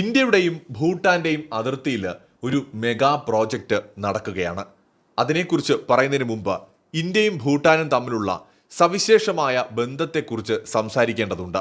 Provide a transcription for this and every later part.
ഇന്ത്യയുടെയും ഭൂട്ടാന്റെയും അതിർത്തിയിൽ ഒരു മെഗാ പ്രോജക്റ്റ് നടക്കുകയാണ്. അതിനെക്കുറിച്ച് പറയുന്നതിന് മുമ്പ് ഇന്ത്യയും ഭൂട്ടാനും തമ്മിലുള്ള സവിശേഷമായ ബന്ധത്തെക്കുറിച്ച് സംസാരിക്കേണ്ടതുണ്ട്.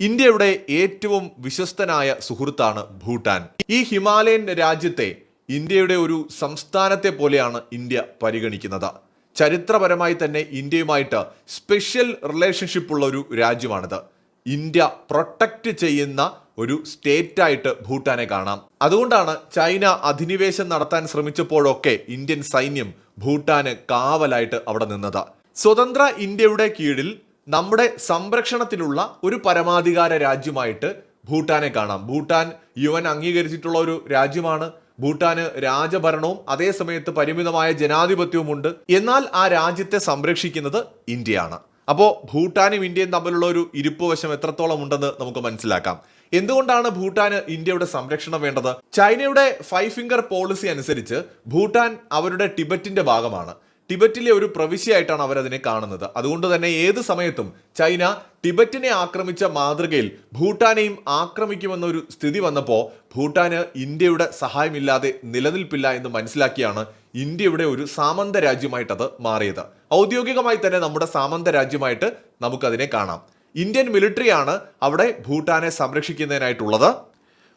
ഇന്ത്യയുടെ ഏറ്റവും വിശ്വസ്തനായ സുഹൃത്താണ് ഭൂട്ടാൻ. ഈ ഹിമാലയൻ രാജ്യത്തെ ഇന്ത്യയുടെ ഒരു സംസ്ഥാനത്തെ പോലെയാണ് ഇന്ത്യ പരിഗണിക്കുന്നത്. ചരിത്രപരമായി തന്നെ ഇന്ത്യയുമായിട്ട് സ്പെഷ്യൽ റിലേഷൻഷിപ്പ് ഉള്ള ഒരു രാജ്യമാണിത്. ഇന്ത്യ പ്രൊട്ടക്റ്റ് ചെയ്യുന്ന ഒരു സ്റ്റേറ്റ് ആയിട്ട് ഭൂട്ടാനെ കാണാം. അതുകൊണ്ടാണ് ചൈന അധിനിവേശം നടത്താൻ ശ്രമിച്ചപ്പോഴൊക്കെ ഇന്ത്യൻ സൈന്യം ഭൂട്ടാന് കാവലായിട്ട് അവിടെ നിന്നത്. സ്വതന്ത്ര ഇന്ത്യയുടെ കീഴിൽ നമ്മുടെ സംരക്ഷണത്തിലുള്ള ഒരു പരമാധികാര രാജ്യമായിട്ട് ഭൂട്ടാനെ കാണാം. ഭൂട്ടാൻ യു എൻ അംഗീകരിച്ചിട്ടുള്ള ഒരു രാജ്യമാണ്. ഭൂട്ടാന് രാജഭരണവും അതേ സമയത്ത് പരിമിതമായ ജനാധിപത്യവും ഉണ്ട്. എന്നാൽ ആ രാജ്യത്തെ സംരക്ഷിക്കുന്നത് ഇന്ത്യയാണ്. അപ്പോൾ ഭൂട്ടാനും ഇന്ത്യയും തമ്മിലുള്ള ഒരു ഇരിപ്പ് വശം എത്രത്തോളം ഉണ്ടെന്ന് നമുക്ക് മനസ്സിലാക്കാം. എന്തുകൊണ്ടാണ് ഭൂട്ടാന് ഇന്ത്യയുടെ സംരക്ഷണം വേണ്ടത്? ചൈനയുടെ ഫൈവ് ഫിംഗർ പോളിസി അനുസരിച്ച് ഭൂട്ടാൻ അവരുടെ ടിബറ്റിന്റെ ഭാഗമാണ്. ടിബറ്റിലെ ഒരു പ്രവിശ്യയായിട്ടാണ് അവരതിനെ കാണുന്നത്. അതുകൊണ്ട് തന്നെ ഏത് സമയത്തും ചൈന ടിബറ്റിനെ ആക്രമിച്ച മാതൃകയിൽ ഭൂട്ടാനെയും ആക്രമിക്കുമെന്നൊരു സ്ഥിതി വന്നപ്പോൾ ഭൂട്ടാന് ഇന്ത്യയുടെ സഹായമില്ലാതെ നിലനിൽപ്പില്ല എന്ന് മനസ്സിലാക്കിയാണ് ഇന്ത്യയുടെ ഒരു സാമന്ത രാജ്യമായിട്ടത് മാറിയത്. ഔദ്യോഗികമായി തന്നെ നമ്മുടെ സാമന്ത രാജ്യമായിട്ട് നമുക്കതിനെ കാണാം. ഇന്ത്യൻ മിലിറ്ററിയാണ് അവിടെ ഭൂട്ടാനെ സംരക്ഷിക്കുന്നതിനായിട്ടുള്ളത്.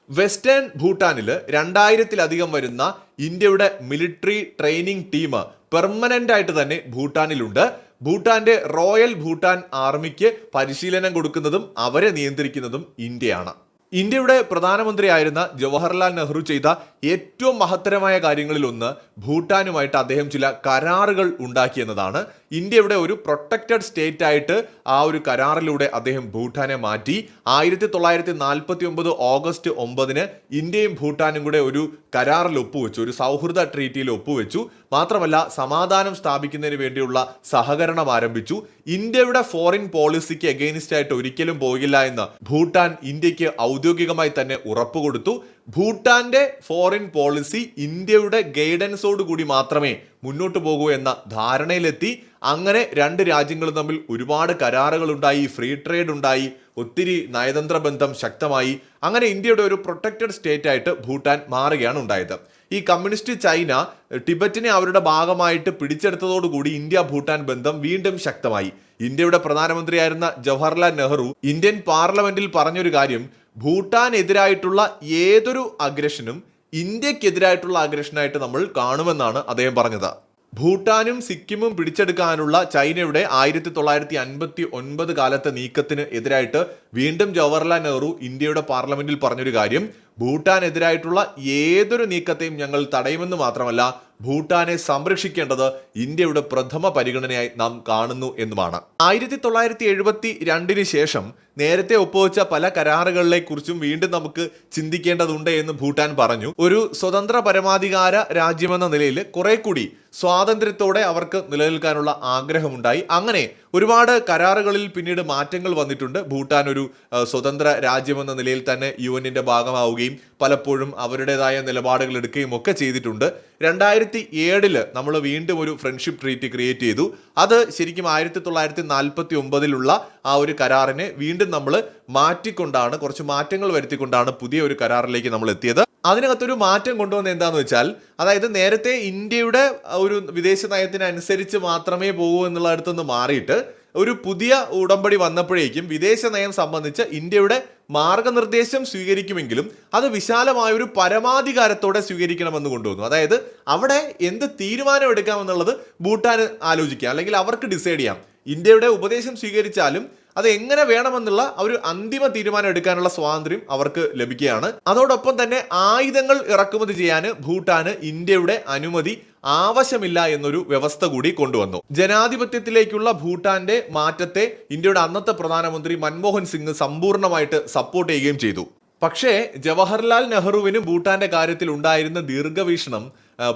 വെസ്റ്റേൺ ഭൂട്ടാനിൽ രണ്ടായിരത്തിലധികം വരുന്ന ഇന്ത്യയുടെ മിലിറ്ററി ട്രെയിനിങ് ടീം പെർമനന്റ് ആയിട്ട് തന്നെ ഭൂട്ടാനിലുണ്ട്. ഭൂട്ടാന്റെ റോയൽ ഭൂട്ടാൻ ആർമിക്ക് പരിശീലനം കൊടുക്കുന്നതും അവരെ നിയന്ത്രിക്കുന്നതും ഇന്ത്യയാണ്. ഇന്ത്യയുടെ പ്രധാനമന്ത്രിയായിരുന്ന ജവഹർലാൽ നെഹ്റു ചെയ്ത ഏറ്റവും മഹത്തരമായ കാര്യങ്ങളിലൊന്ന് ഭൂട്ടാനുമായിട്ട് അദ്ദേഹം ചില കരാറുകൾ ഉണ്ടാക്കിയെന്നതാണ്. ഇന്ത്യയുടെ ഒരു പ്രൊട്ടക്റ്റഡ് സ്റ്റേറ്റ് ആയിട്ട് ആ ഒരു കരാറിലൂടെ അദ്ദേഹം ഭൂട്ടാനെ മാറ്റി. ആയിരത്തി തൊള്ളായിരത്തി നാൽപ്പത്തി ഒമ്പത് ഓഗസ്റ്റ് ഒമ്പതിന് ഇന്ത്യയും ഭൂട്ടാനും കൂടെ ഒരു കരാറിൽ ഒപ്പുവെച്ചു ഒരു സൗഹൃദ ട്രീറ്റിയിൽ ഒപ്പുവെച്ചു. മാത്രമല്ല സമാധാനം സ്ഥാപിക്കുന്നതിന് വേണ്ടിയുള്ള സഹകരണം ആരംഭിച്ചു. ഇന്ത്യയുടെ ഫോറിൻ പോളിസിക്ക് എഗെയിൻസ്റ്റ് ആയിട്ട് ഒരിക്കലും പോകില്ല എന്ന് ഭൂട്ടാൻ ഇന്ത്യയ്ക്ക് ഔദ്യോഗികമായി തന്നെ ഉറപ്പ് കൊടുത്തു. ഭൂട്ടാന്റെ ഫോറിൻ പോളിസി ഇന്ത്യയുടെ ഗൈഡൻസോട് കൂടി മാത്രമേ മുന്നോട്ട് പോകൂ എന്ന ധാരണയിലെത്തി അങ്ങനെ രണ്ട് രാജ്യങ്ങളും തമ്മിൽ ഒരുപാട് കരാറുകളുണ്ടായി ഫ്രീ ട്രേഡ് ഉണ്ടായി ഒത്തിരി നയതന്ത്ര ബന്ധം ശക്തമായി. അങ്ങനെ ഇന്ത്യയുടെ ഒരു പ്രൊട്ടക്റ്റഡ് സ്റ്റേറ്റ് ആയിട്ട് ഭൂട്ടാൻ മാറുകയാണ് ഉണ്ടായത്. ഈ കമ്മ്യൂണിസ്റ്റ് ചൈന ടിബറ്റിനെ അവരുടെ ഭാഗമായിട്ട് പിടിച്ചെടുത്തതോടുകൂടി ഇന്ത്യ ഭൂട്ടാൻ ബന്ധം വീണ്ടും ശക്തമായി. ഇന്ത്യയുടെ പ്രധാനമന്ത്രിയായിരുന്ന ജവഹർലാൽ നെഹ്റു ഇന്ത്യൻ പാർലമെന്റിൽ പറഞ്ഞൊരു കാര്യം ഭൂട്ടാനെതിരായിട്ടുള്ള ഏതൊരു അഗ്രഷനും ഇന്ത്യക്കെതിരായിട്ടുള്ള ആഗ്രഷനായിട്ട് നമ്മൾ കാണുമെന്നാണ് അദ്ദേഹം പറഞ്ഞത്. ഭൂട്ടാനും സിക്കിമും പിടിച്ചെടുക്കാനുള്ള ചൈനയുടെ ആയിരത്തി തൊള്ളായിരത്തി അൻപത്തി ഒൻപത് കാലത്തെ നീക്കത്തിന് എതിരായിട്ട് വീണ്ടും ജവഹർലാൽ നെഹ്റു ഇന്ത്യയുടെ പാർലമെന്റിൽ പറഞ്ഞൊരു കാര്യം ഭൂട്ടാനെതിരായിട്ടുള്ള ഏതൊരു നീക്കത്തെയും ഞങ്ങൾ തടയുമെന്ന് മാത്രമല്ല ഭൂട്ടാനെ സംരക്ഷിക്കേണ്ടത് ഇന്ത്യയുടെ പ്രഥമ പരിഗണനയായി നാം കാണുന്നു എന്നുമാണ്. ആയിരത്തി തൊള്ളായിരത്തി എഴുപത്തി രണ്ടിന് ശേഷം നേരത്തെ ഒപ്പുവെച്ച പല കരാറുകളെ കുറിച്ചും വീണ്ടും നമുക്ക് ചിന്തിക്കേണ്ടതുണ്ട് എന്ന് ഭൂട്ടാൻ പറഞ്ഞു. ഒരു സ്വതന്ത്ര പരമാധികാര രാജ്യമെന്ന നിലയിൽ കുറെ കൂടി സ്വാതന്ത്ര്യത്തോടെ അവർക്ക് നിലനിൽക്കാനുള്ള ആഗ്രഹമുണ്ടായി. അങ്ങനെ ഒരുപാട് കരാറുകളിൽ പിന്നീട് മാറ്റങ്ങൾ വന്നിട്ടുണ്ട്. ഭൂട്ടാൻ ഒരു സ്വതന്ത്ര രാജ്യമെന്ന നിലയിൽ തന്നെ യു എന്നിന്റെ ഭാഗമാവുകയും പലപ്പോഴും അവരുടേതായ നിലപാടുകൾ എടുക്കുകയും ഒക്കെ ചെയ്തിട്ടുണ്ട്. രണ്ടായിരത്തി ഏഴിൽ നമ്മൾ വീണ്ടും ഒരു ഫ്രണ്ട്ഷിപ്പ് ട്രീറ്റ് ക്രിയേറ്റ് ചെയ്തു. അത് ശരിക്കും ആയിരത്തി തൊള്ളായിരത്തി നാൽപ്പത്തി ഒമ്പതിലുള്ള ആ ഒരു കരാറിനെ വീണ്ടും നമ്മൾ മാറ്റിക്കൊണ്ടാണ് കുറച്ച് മാറ്റങ്ങൾ വരുത്തിക്കൊണ്ടാണ് പുതിയ ഒരു കരാറിലേക്ക് നമ്മൾ എത്തിയത്. അതിനകത്തൊരു മാറ്റം കൊണ്ടുവന്ന എന്താന്ന് വെച്ചാൽ അതായത് നേരത്തെ ഇന്ത്യയുടെ ഒരു വിദേശ നയത്തിനനുസരിച്ച് മാത്രമേ പോകൂ എന്നുള്ള അടുത്തുനിന്ന് മാറിയിട്ട് ഒരു പുതിയ ഉടമ്പടി വന്നപ്പോഴേക്കും വിദേശ നയം സംബന്ധിച്ച് ഇന്ത്യയുടെ മാർഗനിർദ്ദേശം സ്വീകരിക്കുമെങ്കിലും അത് വിശാലമായ ഒരു പരമാധികാരത്തോടെ സ്വീകരിക്കണമെന്ന് കൊണ്ടുവന്നു. അതായത് അവിടെ എന്ത് തീരുമാനം എടുക്കാമെന്നുള്ളത് ഭൂട്ടാൻ ആലോചിക്കാം. അല്ലെങ്കിൽ അവർക്ക് ഡിസൈഡ് ചെയ്യാം. ഇന്ത്യയുടെ ഉപദേശം സ്വീകരിച്ചാലും അത് എങ്ങനെ വേണമെന്നുള്ള ഒരു അന്തിമ തീരുമാനം എടുക്കാനുള്ള സ്വാതന്ത്ര്യം അവർക്ക് ലഭിക്കുകയാണ്. അതോടൊപ്പം തന്നെ ആയുധങ്ങൾ ഇറക്കുമതി ചെയ്യാൻ ഭൂട്ടാന് ഇന്ത്യയുടെ അനുമതി ആവശ്യമില്ല എന്നൊരു വ്യവസ്ഥ കൂടി കൊണ്ടുവന്നു. ജനാധിപത്യത്തിലേക്കുള്ള ഭൂട്ടാന്റെ മാറ്റത്തെ ഇന്ത്യയുടെ അന്നത്തെ പ്രധാനമന്ത്രി മൻമോഹൻ സിംഗ് സമ്പൂർണമായിട്ട് സപ്പോർട്ട് ചെയ്യുകയും ചെയ്തു. പക്ഷേ ജവഹർലാൽ നെഹ്റുവിനും ഭൂട്ടാന്റെ കാര്യത്തിൽ ഉണ്ടായിരുന്ന ദീർഘവീക്ഷണം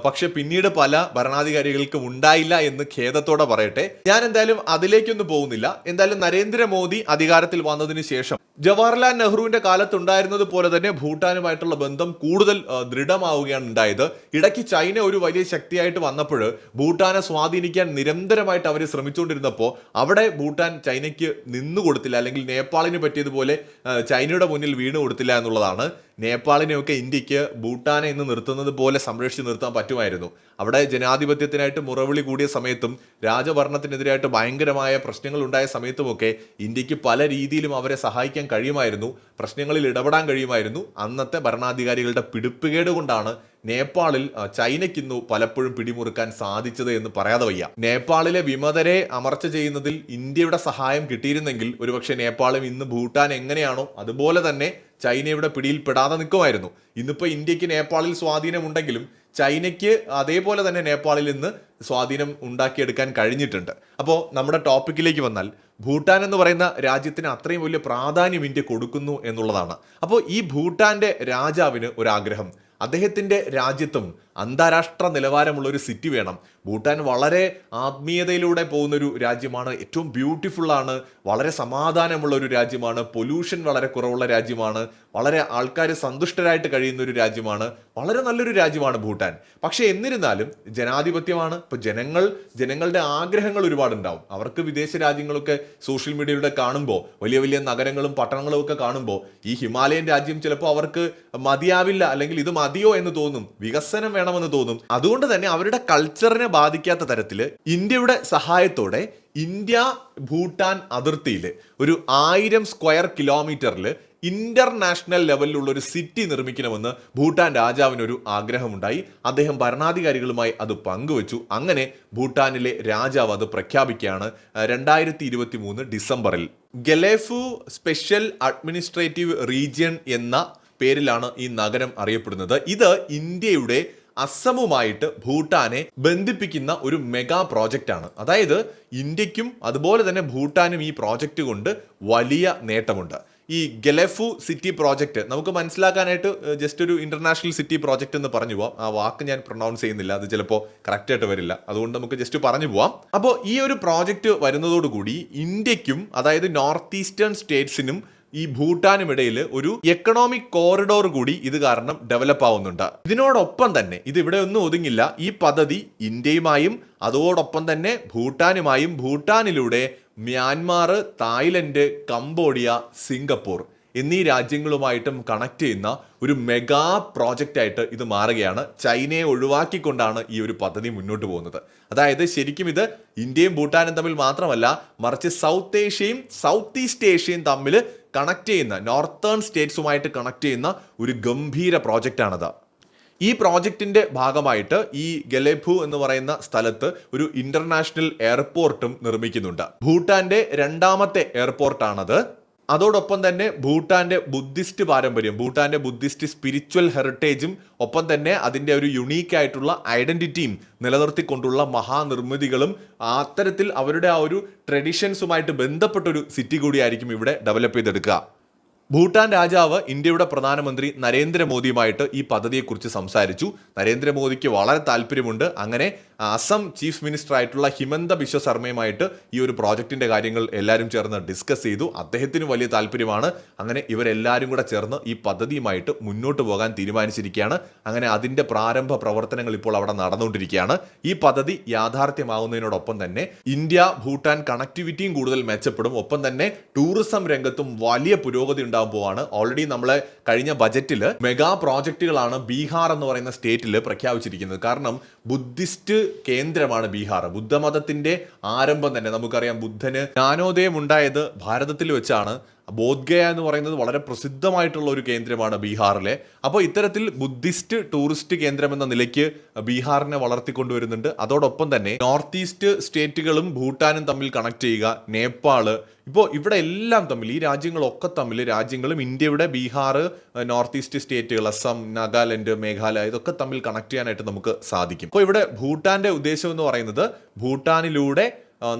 പക്ഷെ പിന്നീട് പല ഭരണാധികാരികൾക്കും ഉണ്ടായില്ല എന്ന് ഖേദത്തോടെ പറയട്ടെ. ഞാൻ എന്തായാലും അതിലേക്കൊന്നും പോകുന്നില്ല. എന്തായാലും നരേന്ദ്രമോദി അധികാരത്തിൽ വന്നതിന് ശേഷം ജവഹർലാൽ നെഹ്റുവിന്റെ കാലത്തുണ്ടായിരുന്നത് പോലെ തന്നെ ഭൂട്ടാനുമായിട്ടുള്ള ബന്ധം കൂടുതൽ ദൃഢമാവുകയാണ് ഉണ്ടായത്. ഇടയ്ക്ക് ചൈന ഒരു വലിയ ശക്തിയായിട്ട് വന്നപ്പോൾ ഭൂട്ടാനെ സ്വാധീനിക്കാൻ നിരന്തരമായിട്ട് അവർ ശ്രമിച്ചുകൊണ്ടിരുന്നപ്പോൾ അവിടെ ഭൂട്ടാൻ ചൈനയ്ക്ക് നിന്നു കൊടുത്തില്ല അല്ലെങ്കിൽ നേപ്പാളിന് പറ്റിയതുപോലെ ചൈനയുടെ മുന്നിൽ വീണ് കൊടുത്തില്ല എന്നുള്ളതാണ്. നേപ്പാളിനെയൊക്കെ ഇന്ത്യയ്ക്ക് ഭൂട്ടാനെ ഇന്ന് നിർത്തുന്നത് പോലെ സംരക്ഷിച്ച് നിർത്താൻ പറ്റുമായിരുന്നു. അവിടെ ജനാധിപത്യത്തിനായിട്ട് മുറവിളി കൂടിയ സമയത്തും രാജഭരണത്തിനെതിരായിട്ട് ഭയങ്കരമായ പ്രശ്നങ്ങൾ ഉണ്ടായ സമയത്തുമൊക്കെ ഇന്ത്യയ്ക്ക് പല രീതിയിലും അവരെ സഹായിക്കാൻ കഴിയുമായിരുന്നു. പ്രശ്നങ്ങളിൽ ഇടപെടാൻ കഴിയുമായിരുന്നു. അന്നത്തെ ഭരണാധികാരികളുടെ പിടിപ്പുകേട് കൊണ്ടാണ് നേപ്പാളിൽ ചൈനയ്ക്കിന്നു പലപ്പോഴും പിടിമുറുക്കാൻ സാധിച്ചത് എന്ന് പറയാതെ വയ്യ. നേപ്പാളിലെ വിമതരെ അമർച്ച ചെയ്യുന്നതിൽ ഇന്ത്യയുടെ സഹായം കിട്ടിയിരുന്നെങ്കിൽ ഒരുപക്ഷെ നേപ്പാളും ഇന്ന് ഭൂട്ടാൻ എങ്ങനെയാണോ അതുപോലെ തന്നെ ചൈനയുടെ പിടിയിൽ പെടാതെ നിൽക്കുമായിരുന്നു. ഇന്നിപ്പോൾ ഇന്ത്യയ്ക്ക് നേപ്പാളിൽ സ്വാധീനമുണ്ടെങ്കിലും ചൈനയ്ക്ക് അതേപോലെ തന്നെ നേപ്പാളിൽ നിന്ന് സ്വാധീനം ഉണ്ടാക്കിയെടുക്കാൻ കഴിഞ്ഞിട്ടുണ്ട്. അപ്പോൾ നമ്മുടെ ടോപ്പിക്കിലേക്ക് വന്നാൽ ഭൂട്ടാൻ എന്ന് പറയുന്ന രാജ്യത്തിന് അത്രയും വലിയ പ്രാധാന്യം ഇന്ത്യ കൊടുക്കുന്നു എന്നുള്ളതാണ്. അപ്പോൾ ഈ ഭൂട്ടാന്റെ രാജാവിന് ഒരാഗ്രഹം അദ്ദേഹത്തിന്റെ രാജ്യത്തും അന്താരാഷ്ട്ര നിലവാരമുള്ള ഒരു സിറ്റി വേണം. ഭൂട്ടാൻ വളരെ ആത്മീയതയിലൂടെ പോകുന്ന ഒരു രാജ്യമാണ്. ഏറ്റവും ബ്യൂട്ടിഫുള്ളാണ് വളരെ സമാധാനമുള്ള ഒരു രാജ്യമാണ്. പൊല്യൂഷൻ വളരെ കുറവുള്ള രാജ്യമാണ്. വളരെ ആൾക്കാർ സന്തുഷ്ടരായിട്ട് കഴിയുന്ന ഒരു രാജ്യമാണ്. വളരെ നല്ലൊരു രാജ്യമാണ് ഭൂട്ടാൻ. പക്ഷേ എന്നിരുന്നാലും ജനാധിപത്യമാണ്. ഇപ്പോൾ ജനങ്ങൾ ജനങ്ങളുടെ ആഗ്രഹങ്ങൾ ഒരുപാടുണ്ടാവും. അവർക്ക് വിദേശ രാജ്യങ്ങളൊക്കെ സോഷ്യൽ മീഡിയയിലൂടെ കാണുമ്പോൾ വലിയ വലിയ നഗരങ്ങളും പട്ടണങ്ങളും ഒക്കെ കാണുമ്പോൾ ഈ ഹിമാലയൻ രാജ്യം ചിലപ്പോൾ അവർക്ക് മതിയാവില്ല. അല്ലെങ്കിൽ ഇത് മതിയോ എന്ന് തോന്നും. വികസനം വേണമെന്ന് തോന്നും. അതുകൊണ്ട് തന്നെ അവരുടെ കൾച്ചറിനെ ബാധിക്കാത്ത തരത്തിൽ ഇന്ത്യയുടെ സഹായത്തോടെ ഇന്ത്യ ഭൂട്ടാൻ അതിർത്തിയിൽ ഒരു ആയിരം സ്ക്വയർ കിലോമീറ്ററിൽ ഇന്റർനാഷണൽ ലെവലിലുള്ള ഒരു സിറ്റി നിർമ്മിക്കണമെന്ന് ഭൂട്ടാൻ രാജാവിനൊരു ആഗ്രഹമുണ്ടായി. അദ്ദേഹം ഭരണാധികാരികളുമായി അത് പങ്കുവച്ചു. അങ്ങനെ ഭൂട്ടാനിലെ രാജാവ് അത് പ്രഖ്യാപിക്കുകയാണ് രണ്ടായിരത്തി ഇരുപത്തി മൂന്ന് ഡിസംബറിൽ. ഗലേഫു സ്പെഷ്യൽ അഡ്മിനിസ്ട്രേറ്റീവ് റീജിയൻ എന്ന പേരിലാണ് ഈ നഗരം അറിയപ്പെടുന്നത്. ഇത് ഇന്ത്യയുടെ അസമുമായിട്ട് ഭൂട്ടാനെ ബന്ധിപ്പിക്കുന്ന ഒരു മെഗാ പ്രോജക്റ്റ് ആണ് അതായത് ഇന്ത്യക്കും അതുപോലെ തന്നെ ഭൂട്ടാനും ഈ പ്രോജക്റ്റ് കൊണ്ട് വലിയ നേട്ടമുണ്ട്. ഈ ഗലഫു സിറ്റി പ്രോജക്റ്റ് നമുക്ക് മനസ്സിലാക്കാനായിട്ട് ജസ്റ്റ് ഒരു ഇന്റർനാഷണൽ സിറ്റി പ്രോജക്റ്റ് എന്ന് പറഞ്ഞു പോവാം. ആ വാക്ക് ഞാൻ പ്രൊണൗൺസ് ചെയ്യുന്നില്ല അത് ചിലപ്പോൾ കറക്റ്റ് ആയിട്ട് വരില്ല. അതുകൊണ്ട് നമുക്ക് ജസ്റ്റ് പറഞ്ഞു പോവാം. അപ്പോൾ ഈ ഒരു പ്രോജക്റ്റ് വരുന്നതോടുകൂടി ഇന്ത്യക്കും അതായത് നോർത്ത് ഈസ്റ്റേൺ സ്റ്റേറ്റ്സിനും ഈ ഭൂട്ടാനും ഇടയിൽ ഒരു എക്കണോമിക് കോറിഡോർ കൂടി ഇത് കാരണം ഡെവലപ്പ് ആവുന്നുണ്ട്. ഇതിനോടൊപ്പം തന്നെ ഇത് ഇവിടെ ഒന്നും ഒതുങ്ങില്ല. ഈ പദ്ധതി ഇന്ത്യയുമായും അതോടൊപ്പം തന്നെ ഭൂട്ടാനുമായും ഭൂട്ടാനിലൂടെ മ്യാൻമാർ തായ്ലൻഡ് കംബോഡിയ സിംഗപ്പൂർ എന്നീ രാജ്യങ്ങളുമായിട്ടും കണക്ട് ചെയ്യുന്ന ഒരു മെഗാ പ്രോജക്റ്റ് ആയിട്ട് ഇത് മാറുകയാണ്. ചൈനയെ ഒഴിവാക്കിക്കൊണ്ടാണ് ഈ ഒരു പദ്ധതി മുന്നോട്ട് പോകുന്നത്. അതായത് ശരിക്കും ഇത് ഇന്ത്യയും ഭൂട്ടാനും തമ്മിൽ മാത്രമല്ല മറിച്ച് സൗത്ത് ഏഷ്യയും സൗത്ത് ഈസ്റ്റ് ഏഷ്യയും തമ്മിൽ കണക്ട് ചെയ്യുന്ന നോർത്തേൺ സ്റ്റേറ്റ്സുമായിട്ട് കണക്ട് ചെയ്യുന്ന ഒരു ഗംഭീര പ്രോജക്റ്റാണത് ഈ പ്രോജക്റ്റിന്റെ ഭാഗമായിട്ട് ഈ ഗലേഭു എന്ന് പറയുന്ന സ്ഥലത്ത് ഒരു ഇന്റർനാഷണൽ എയർപോർട്ടും നിർമ്മിക്കുന്നുണ്ട്. ഭൂട്ടാന്റെ രണ്ടാമത്തെ എയർപോർട്ടാണത് അതോടൊപ്പം തന്നെ ഭൂട്ടാന്റെ ബുദ്ധിസ്റ്റ് പാരമ്പര്യം ഭൂട്ടാന്റെ ബുദ്ധിസ്റ്റ് സ്പിരിച്വൽ ഹെറിറ്റേജും ഒപ്പം തന്നെ അതിന്റെ ഒരു യുണീക്ക് ആയിട്ടുള്ള ഐഡന്റിറ്റിയും നിലനിർത്തിക്കൊണ്ടുള്ള മഹാനിർമ്മിതികളും അത്തരത്തിൽ അവരുടെ ആ ഒരു ട്രഡീഷൻസുമായിട്ട് ബന്ധപ്പെട്ടൊരു സിറ്റി കൂടിയായിരിക്കും ഇവിടെ ഡെവലപ്പ് ചെയ്തെടുക്കുക. ഭൂട്ടാൻ രാജാവ് ഇന്ത്യയുടെ പ്രധാനമന്ത്രി നരേന്ദ്രമോദിയുമായിട്ട് ഈ പദ്ധതിയെക്കുറിച്ച് സംസാരിച്ചു. നരേന്ദ്രമോദിക്ക് വളരെ താല്പര്യമുണ്ട്. അങ്ങനെ അസം ചീഫ് മിനിസ്റ്റർ ആയിട്ടുള്ള ഹിമന്ത ബിശ്വ ശർമ്മയുമായിട്ട് ഈ ഒരു പ്രോജക്റ്റിന്റെ കാര്യങ്ങൾ എല്ലാവരും ചേർന്ന് ഡിസ്കസ് ചെയ്തു. അദ്ദേഹത്തിന് വലിയ താല്പര്യമാണ്. അങ്ങനെ ഇവരെല്ലാവരും കൂടെ ചേർന്ന് ഈ പദ്ധതിയുമായിട്ട് മുന്നോട്ട് പോകാൻ തീരുമാനിച്ചിരിക്കുകയാണ്. അങ്ങനെ അതിന്റെ പ്രാരംഭ പ്രവർത്തനങ്ങൾ ഇപ്പോൾ അവിടെ നടന്നുകൊണ്ടിരിക്കുകയാണ്. ഈ പദ്ധതി യാഥാർത്ഥ്യമാകുന്നതിനോടൊപ്പം തന്നെ ഇന്ത്യ ഭൂട്ടാൻ കണക്ടിവിറ്റിയും കൂടുതൽ മെച്ചപ്പെടും. ഒപ്പം തന്നെ ടൂറിസം രംഗത്തും വലിയ പുരോഗതി ഉണ്ടാകാൻ പോവാണ്. ഓൾറെഡി നമ്മളെ കഴിഞ്ഞ ബജറ്റിൽ മെഗാ പ്രോജക്റ്റുകളാണ് ബീഹാർ എന്ന് പറയുന്ന സ്റ്റേറ്റിൽ പ്രഖ്യാപിച്ചിരിക്കുന്നത്. കാരണം ബുദ്ധിസ്റ്റ് കേന്ദ്രമാണ് ബീഹാർ. ബുദ്ധമതത്തിന്റെ ആരംഭം തന്നെ നമുക്കറിയാം. ബുദ്ധന് ജ്ഞാനോദയം ഉണ്ടായത് ഭാരതത്തിൽ വെച്ചാണ്. ബോധ്ഗയ എന്ന് പറയുന്നത് വളരെ പ്രസിദ്ധമായിട്ടുള്ള ഒരു കേന്ദ്രമാണ് ബീഹാറിലെ. അപ്പോൾ ഇത്തരത്തിൽ ബുദ്ധിസ്റ്റ് ടൂറിസ്റ്റ് കേന്ദ്രം എന്ന നിലയ്ക്ക് ബീഹാറിനെ വളർത്തിക്കൊണ്ടുവരുന്നുണ്ട്. അതോടൊപ്പം തന്നെ നോർത്ത് ഈസ്റ്റ് സ്റ്റേറ്റുകളും ഭൂട്ടാനും തമ്മിൽ കണക്ട് ചെയ്യുക നേപ്പാൾ ഇപ്പോൾ ഇവിടെ എല്ലാം തമ്മിൽ ഈ രാജ്യങ്ങളൊക്കെ തമ്മിൽ രാജ്യങ്ങളും ഇന്ത്യയുടെ ബീഹാർ നോർത്ത് ഈസ്റ്റ് സ്റ്റേറ്റുകൾ അസം നാഗാലാൻഡ് മേഘാലയ ഇതൊക്കെ തമ്മിൽ കണക്ട് ചെയ്യാനായിട്ട് നമുക്ക് സാധിക്കും. അപ്പോൾ ഇവിടെ ഭൂട്ടാന്റെ ഉദ്ദേശം എന്ന് പറയുന്നത് ഭൂട്ടാനിലൂടെ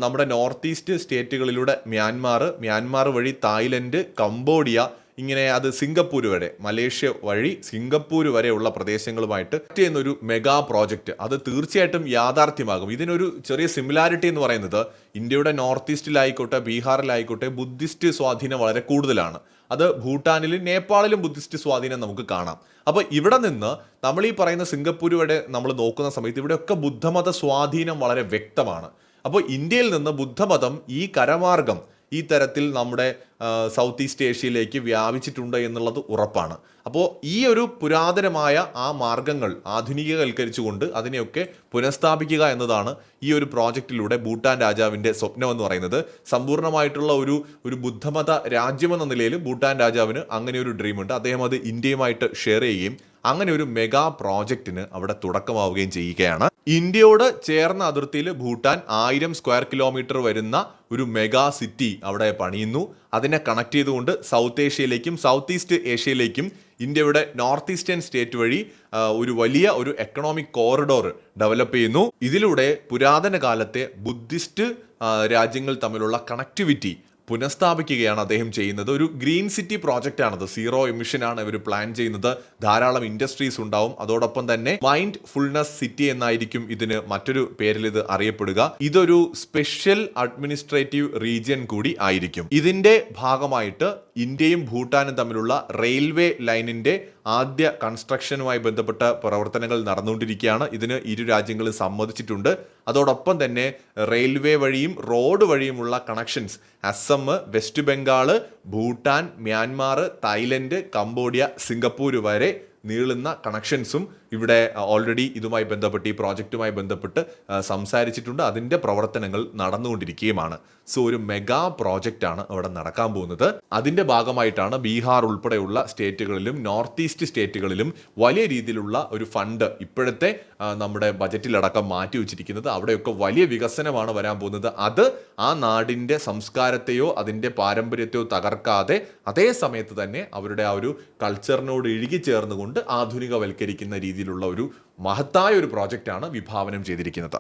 നമ്മുടെ നോർത്ത് ഈസ്റ്റ് സ്റ്റേറ്റുകളിലൂടെ മ്യാൻമാർ മ്യാൻമാർ വഴി തായ്ലൻഡ് കംബോഡിയ ഇങ്ങനെ അത് സിംഗപ്പൂർ വരെ മലേഷ്യ വഴി സിംഗപ്പൂർ വരെയുള്ള പ്രദേശങ്ങളുമായിട്ട് ചെയ്യുന്നൊരു മെഗാ പ്രോജക്റ്റ്. അത് തീർച്ചയായിട്ടും യാഥാർത്ഥ്യമാകും. ഇതിനൊരു ചെറിയ സിമിലാരിറ്റി എന്ന് പറയുന്നത് ഇന്ത്യയുടെ നോർത്ത് ഈസ്റ്റിലായിക്കോട്ടെ ബീഹാറിലായിക്കോട്ടെ ബുദ്ധിസ്റ്റ് സ്വാധീനം വളരെ കൂടുതലാണ്. അത് ഭൂട്ടാനിലും നേപ്പാളിലും ബുദ്ധിസ്റ്റ് സ്വാധീനം നമുക്ക് കാണാം. അപ്പോൾ ഇവിടെ നിന്ന് നമ്മൾ ഈ പറയുന്ന സിംഗപ്പൂർ വരെ നമ്മൾ നോക്കുന്ന സമയത്ത് ഇവിടെയൊക്കെ ബുദ്ധമത സ്വാധീനം വളരെ വ്യക്തമാണ്. അപ്പോൾ ഇന്ത്യയിൽ നിന്ന് ബുദ്ധമതം ഈ കരമാർഗം ഈ തരത്തിൽ നമ്മുടെ സൗത്ത് ഈസ്റ്റ് ഏഷ്യയിലേക്ക് വ്യാപിച്ചിട്ടുണ്ട് എന്നുള്ളത് ഉറപ്പാണ്. അപ്പോൾ ഈ ഒരു പുരാതനമായ ആ മാർഗങ്ങൾ ആധുനികവൽക്കരിച്ചുകൊണ്ട് അതിനെയൊക്കെ പുനഃസ്ഥാപിക്കുക എന്നതാണ് ഈ ഒരു പ്രോജക്റ്റിലൂടെ ഭൂട്ടാൻ രാജാവിന്റെ സ്വപ്നം എന്ന് പറയുന്നത്. സമ്പൂർണമായിട്ടുള്ള ഒരു ഒരു ബുദ്ധമത രാജ്യമെന്ന നിലയിൽ ഭൂട്ടാൻ രാജാവിന് അങ്ങനെ ഒരു ഡ്രീമുണ്ട് അദ്ദേഹം അത് ഇന്ത്യയുമായിട്ട് ഷെയർ ചെയ്യുകയും അങ്ങനെ ഒരു മെഗാ പ്രോജക്റ്റിന് അവിടെ തുടക്കമാവുകയും ചെയ്യുകയാണ്. ഇന്ത്യയോട് ചേർന്ന അതിർത്തിയിൽ ഭൂട്ടാൻ ആയിരം സ്ക്വയർ കിലോമീറ്റർ വരുന്ന ഒരു മെഗാ സിറ്റി അവിടെ പണിയുന്നു. അതിനെ കണക്ട് ചെയ്തുകൊണ്ട് സൗത്ത് ഏഷ്യയിലേക്കും സൗത്ത് ഈസ്റ്റ് ഏഷ്യയിലേക്കും ഇന്ത്യയുടെ നോർത്ത് ഈസ്റ്റേൺ സ്റ്റേറ്റ് വഴി ഒരു വലിയ ഒരു എക്കണോമിക് കോറിഡോർ ഡെവലപ്പ് ചെയ്യുന്നു. ഇതിലൂടെ പുരാതന കാലത്തെ ബുദ്ധിസ്റ്റ് രാജ്യങ്ങൾ തമ്മിലുള്ള കണക്ടിവിറ്റി പുനഃസ്ഥാപിക്കുകയാണ് അദ്ദേഹം ചെയ്യുന്നത്. ഒരു ഗ്രീൻ സിറ്റി പ്രോജക്റ്റ് ആണത് സീറോ എമിഷനാണ് ഇവർ പ്ലാൻ ചെയ്യുന്നത്. ധാരാളം ഇൻഡസ്ട്രീസ് ഉണ്ടാവും. അതോടൊപ്പം തന്നെ മൈൻഡ് ഫുൾനെസ് സിറ്റി എന്നായിരിക്കും ഇതിന് മറ്റൊരു പേരിൽ ഇത് അറിയപ്പെടുക. ഇതൊരു സ്പെഷ്യൽ അഡ്മിനിസ്ട്രേറ്റീവ് റീജിയൻ കൂടി ആയിരിക്കും. ഇതിന്റെ ഭാഗമായിട്ട് ഇന്ത്യയും ഭൂട്ടാനും തമ്മിലുള്ള റെയിൽവേ ലൈനിന്റെ ആദ്യ കൺസ്ട്രക്ഷനുമായി ബന്ധപ്പെട്ട പ്രവർത്തനങ്ങൾ നടന്നുകൊണ്ടിരിക്കുകയാണ്. ഇതിന് ഇരു രാജ്യങ്ങളും സമ്മതിച്ചിട്ടുണ്ട്. അതോടൊപ്പം തന്നെ റെയിൽവേ വഴിയും road വഴിയുമുള്ള connections Assam West Bengal Bhutan Myanmar Thailand Cambodia Singapore വരെ നീളുന്ന കണക്ഷൻസും ഇവിടെ ഓൾറെഡി ഇതുമായി ബന്ധപ്പെട്ട് ഈ പ്രോജക്റ്റുമായി ബന്ധപ്പെട്ട് സംസാരിച്ചിട്ടുണ്ട്. അതിന്റെ പ്രവർത്തനങ്ങൾ നടന്നുകൊണ്ടിരിക്കുകയുമാണ്. സോ ഒരു മെഗാ പ്രോജക്റ്റ് ആണ് അവിടെ നടക്കാൻ പോകുന്നത്. അതിന്റെ ഭാഗമായിട്ടാണ് ബീഹാർ ഉൾപ്പെടെയുള്ള സ്റ്റേറ്റുകളിലും നോർത്ത് ഈസ്റ്റ് സ്റ്റേറ്റുകളിലും വലിയ രീതിയിലുള്ള ഒരു ഫണ്ട് ഇപ്പോഴത്തെ നമ്മുടെ ബജറ്റിലടക്കം മാറ്റി വെച്ചിരിക്കുന്നത്. അവിടെയൊക്കെ വലിയ വികസനമാണ് വരാൻ പോകുന്നത്. അത് ആ നാടിന്റെ സംസ്കാരത്തെയോ അതിന്റെ പാരമ്പര്യത്തെയോ തകർക്കാതെ അതേ സമയത്ത് തന്നെ അവരുടെ ആ ഒരു കൾച്ചറിനോട് ഇഴുകി ചേർന്നുകൊണ്ട് ആധുനികവൽക്കരിക്കുന്ന രീതിയിലുള്ള ഒരു മഹത്തായ ഒരു പ്രോജക്റ്റാണ് വിഭാവനം ചെയ്തിരിക്കുന്നത്.